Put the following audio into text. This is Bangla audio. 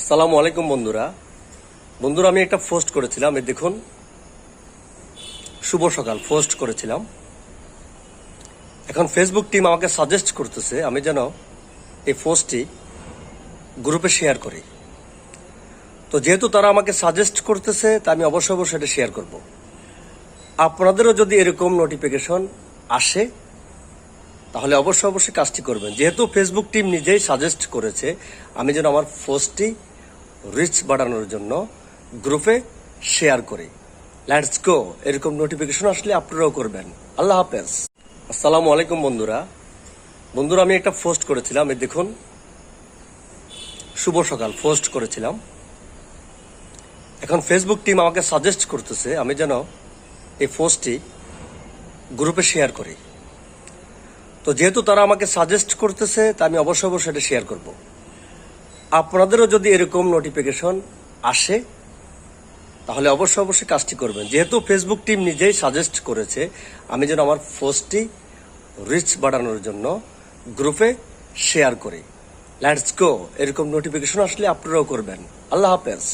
আসসালামু আলাইকুম বন্ধুরা। বন্ধুরা, আমি একটা পোস্ট করেছিলাম, এই দেখুন, শুভ সকাল, পোস্ট করেছিলাম। এখন ফেসবুক টিম আমাকে সাজেস্ট করতেছে, আমি যেন এই পোস্টটি গ্রুপে শেয়ার করি। তো যেহেতু তারা আমাকে সাজেস্ট করতেছে তা আমি অবশ্যই অবশ্যই এটা শেয়ার করব। আপনাদেরও যদি এরকম নোটিফিকেশন আসে, তাহলে অবশ্যই অবশ্যই কাজটি করবেন। যেহেতু ফেসবুক টিম নিজেই সাজেস্ট করেছে, আমি যেন আমার পোস্টটি রিচ বাড়ানোর জন্য গ্রুপে শেয়ার করি। লেটস গো এরকম নোটিফিকেশন আসলে আপনারাও করবেন। আল্লাহ হাফেজ। আসসালামু আলাইকুম বন্ধুরা। বন্ধুরা, আমি একটা পোস্ট করেছিলাম, এই দেখুন। শুভ সকাল পোস্ট করেছিলাম। এখন ফেসবুক টিম আমাকে সাজেস্ট করতেছে, আমি যেন এই পোস্টটি গ্রুপে শেয়ার করি। তো যেহেতু তারা আমাকে সাজেস্ট করতেছে, তা আমি অবশ্যই অবশ্যই এটা শেয়ার করব। আপনাদেরও যদি এরকম নোটিফিকেশন আসে, তাহলে অবশ্যই অবশ্যই কাজটি করবেন। যেহেতু ফেসবুক টিম নিজেই সাজেস্ট করেছে, আমি যেন আমার পোস্টটি রিচ বাড়ানোর জন্য গ্রুপে শেয়ার করি। লেটস গো এরকম নোটিফিকেশন আসলে আপনারাও করবেন। আল্লাহ হাফেজ।